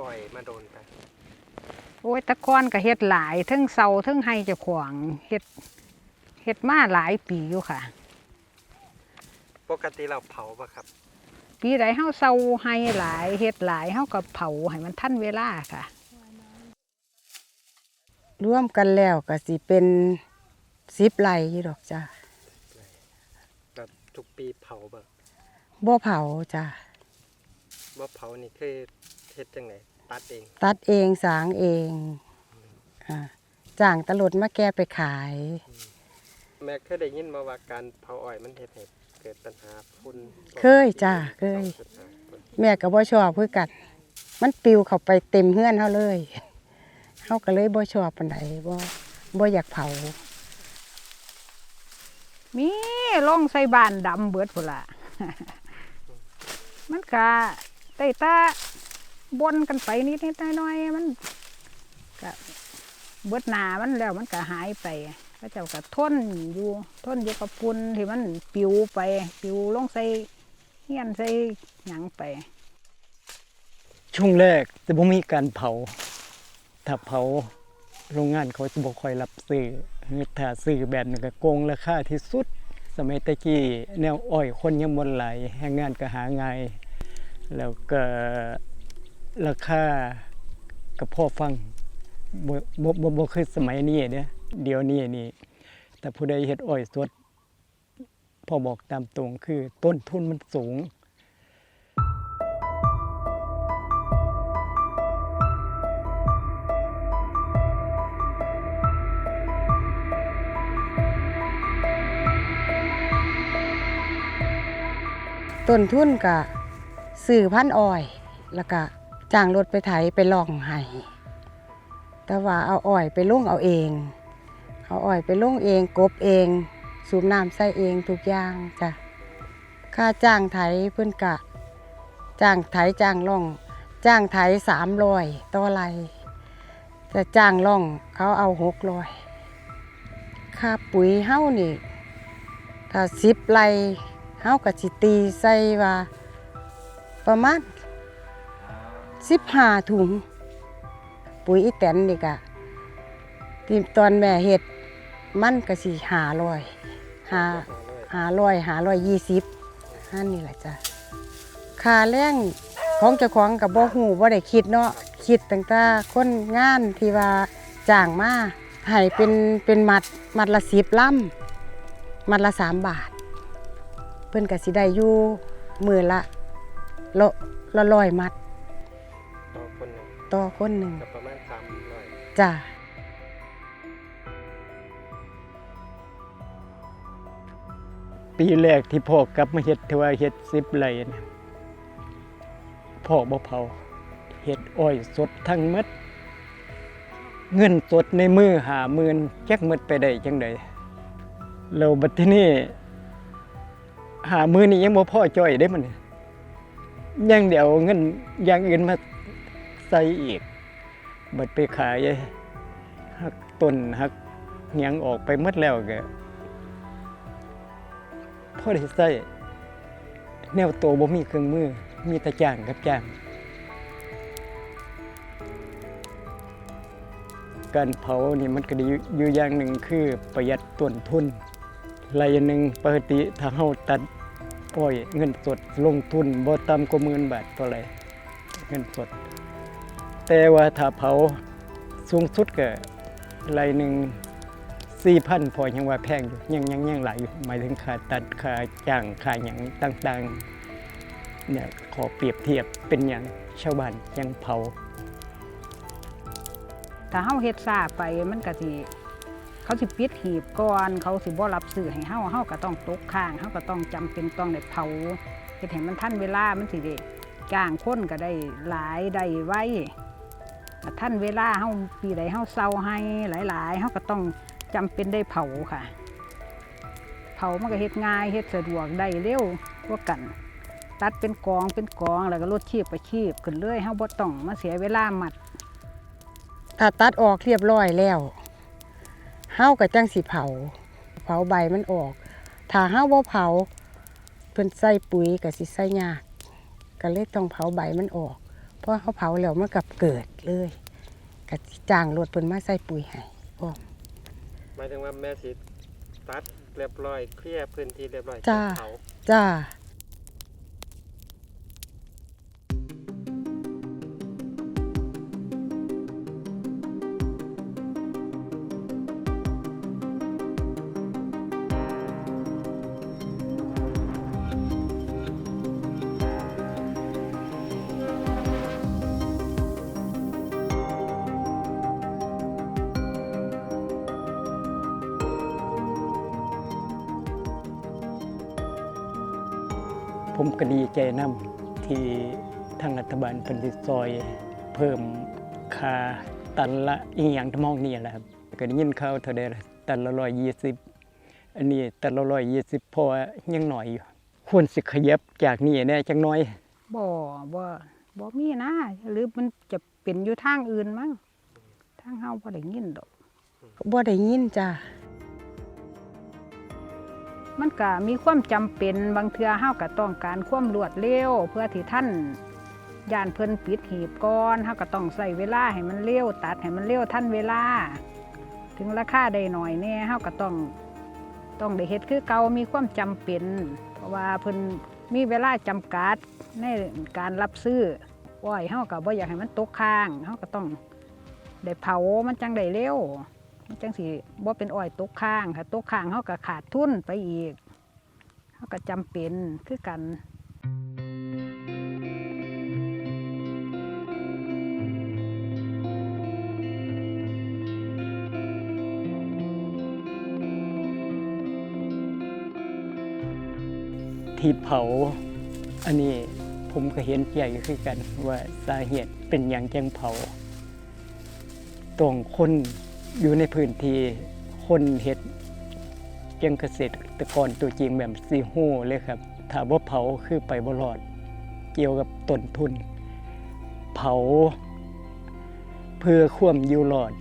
อ้อยมาโดนไปโอ้ยแตะก้อนก็เฮ็ดหลายเทั้งเซาเทั้งให้เจ้าของเฮ็ดเฮ็ดมาหลายปีอยู่ค่ะ ปกติเราเผาปะครับ ปีใดเฮาเซาให้หลายเฮ็ดหลายเฮาก็เผาให้มันทันเวลาค่ะ ร่วมกันแล้วก็สิเป็นสิบไร่อยู่ดอกจ้ะแบบทุกปีเผาแบบบ่เผาจ้ะว่าเผานี่คือเฮ็ดจังไหน ตัดเองตัดเองสางเองอ่าจ้างตลดมาแก้ไปขาย แม่เคยได้ยินมาว่าการเผาอ้อยมันเฮ็ดให้เกิดปัญหาฝุ่นเคยจ้ะเคยฝุ่นแม่ก็บ่ชอบคือกัน มันปลิวเข้าไปเต็มเฮือนเฮาเลยเฮาก็เลยบ่ชอบปานใดบ่บ่อยากเผา มีลงใส่บ้านดำเบิดพุ่นล่ะมันก็ได้แตา บนกันไปนิดๆหน้อยๆมันก็เบิดหนามันแล้วมันก็หายไปพระเจ้าก็ทนอยู่ทนอยู่กับปุ่นที่มันปิวไป ปิวลงใส่เฮียนใส่หยังไป ช่วงแรกจะบ่มีการเผา ถ้าเผาโรงงานเขาจะบ่ค่อยรับซื้อถ้าซื้อแบบนึงก็โกงราคาที่สุด สมัยตะกี้แนวอ้อยคนยังบ่หลายแรงงานก็หาง่ายแล้วก็ ราคาก็พอฟังบ่บ่บ่คือสมัยนี้เด้เดี๋ยวนี้นี่แต่ผู้ใดเฮ็ดอ้อยสดพอบอกตามตรงคือต้นทุนมันสูงต้นทุนก็ซื้อพันอ้อยแล้วก็ จ้างรถไปไถไปล่องให้แต่ว่าเอาอ้อยไปลงเอาเอง เอาอ้อยไปลงเองกบเอง สูบน้ำใส่เองทุกอย่างจ้ะค่าจ้างไถเพิ่อนกะ จ้างไถจ้างล่อง จ้างไถสามร้อยต่อไรแต่จ้างล่องเขาเอาหกร้อยค่าปุ๋ยเฮ้านี่ถ้าสิบไรเฮาก็สิตีใส่ว่าประมาณ สิบห้าถุง ปุ๋ยอีแตนนี่ก็ที่ตอนแม่เฮ็ดมันก็สิหาร้อยหาหาร้อยหาร้อยยี่สิบนั่นนี่แหละจ้ะค่าแรงของเจ้าของกับบ่หูบ่ได้คิดเนาะคิดตั้งแต่คนงานที่ว่าจ้างมาให้เป็นเป็นมัดมัดละสิบลำมัดละสามบาท เพิ่อนก็สิได้อยู่มือละละละร้อยมัด ต่อคนหนึ่งก็ประมาณสามร้อยจ้ะปีแรกที่พ่อกลับมาเฮ็ดทว่าเฮ็ดสิบไร่เนี่ยพ่อบ่เผาเฮ็ดอ้อยสดทั้งหมดเงินสดในมือหาหมื่นจักหมดไปได้จังไดแล้วบัดทีนี้หามือนี่ยังบ่พอจ้อยได้มันยังเดี๋ยวเงินอย่างอื่นมา ใส่อีก บัดไปขายหักต้นหักหยังออกไปหมดแล้วก็พอได้ใส่แนวโตวบ่มีเครื่องมือ มีแต่จ้างกับจ้าง การเผานี่มันก็ดีอยู่อย่างหนึ่งคือประหยัดต้นทุนรายหนึ่งปกติถ้าเฮาตัดอ้อยเงินสดลงทุนบ่ต่ำกว่าหมื่นบาทต่อไรเงินสด แต่ว่าถ้าเผาสูงสุดก็รายหนึ่งสี่พันพอยังว่าแพงอยู่ยังยังยังหลายอยู่หมายถึงค่าตัดค่าจ้างค่าอย่างต่างๆเนี่ยขอเปรียบเทียบเป็นอย่างชาวบ้านยังเผา ถ้าเฮาเฮ็ดซาไปมันก็สิเขาสิปิดหีบก่อนเขาสิบ่รับซื้อให้เฮาเฮาก็ต้องตกค้างเฮาก็ต้องจำเป็นต้องได้เผาเฮ็ดให้มันทันเวลามันสิได้จ้างคนก็ได้หลายได้ไว้ ถ้านเวลาเฮาปีใดเฮาเซาให้หลายๆเฮาก็ต้องจำเป็นได้เผาค่ะ เผามันก็เฮ็ดง่ายเฮ็ดสะดวกได้เร็วกว่ากัน ตัดเป็นกองเป็นกองแล้วก็ลดชีพไปชีพขึ้นเลยเฮาบ่ต้องมาเสียเวลามัดถ้าตัดออกเรียบร้อยแล้วเฮาก็จังสิเผา เผาใบมันออก ถ้าเฮาบ่เผาเพิ่นใส่ปุ๋ยก็สิใส่ยากก็เลยต้องเผาใบมันออก พอเขาเผาแล้วมันกับเกิดเลยก็จ้างรถเพิ่นมาใส่ปุ๋ยให้พร้อมหมายถึงว่าแม่สิตัดเรียบร้อยเคลียร์พื้นที่เรียบร้อยจ้าเผาจ้า ผมก็ดีใจนํที่ทางรัฐบาลเพิ่นสิซอย เพิ่มค่าตันละอีหยังทำนองนี้แหละครับก็ได้ยินข่าวเท่าใดล่ะตันละ120 อันนี้ตันละ120เพราะว่ายังน้อยอยู่ควรสิขยับจากนี้แน่จักหน้อยบ่บ่บ่มีนะหรือมันจะเป็นอยู่ทางอื่นมั้งทางเฮาบ่ได้ยินดอกบ่ได้ยินจ้า มันก็มีความจำเป็นบางเทือเฮาก็ต้องการความรวดเร็วเพื่อที่ท่านยานเพิ่นปิดหีบก่อนเฮาก็ต้องใส่เวลาให้มันเร็วตัดให้มันเร็วทันเวลา ถึงราคาได้หน่อยแน่เฮาก็ต้องต้องได้เฮ็ดคือเก่ามีความจำเป็น เพราะว่าเพิ่นมีเวลาจำกัดในการรับซื้ออ้อยเฮาก็บ่อยากให้มันตกค้างเฮาก็ต้องได้เผามันจังได้เร็ว จังสิบ่เป็นอ้อยตกค้างค่ะตกค้างเฮาก็ขาดทุนไปอีกเฮาก็จำเป็นคือกันที่เผาอันนี้ผมก็เห็นใจคือกันว่าสาเหตุเป็นอย่างจังเผาตรงคน อยู่ในพื้นที่คนเห็ดเกียงเกษตรกรตัวจริงแบบซีฮู้เลยครับ ถ้าว่าเผาคือไปบ่รอด เกี่ยวกับต้นทุน เผา เพื่อความอยู่รอด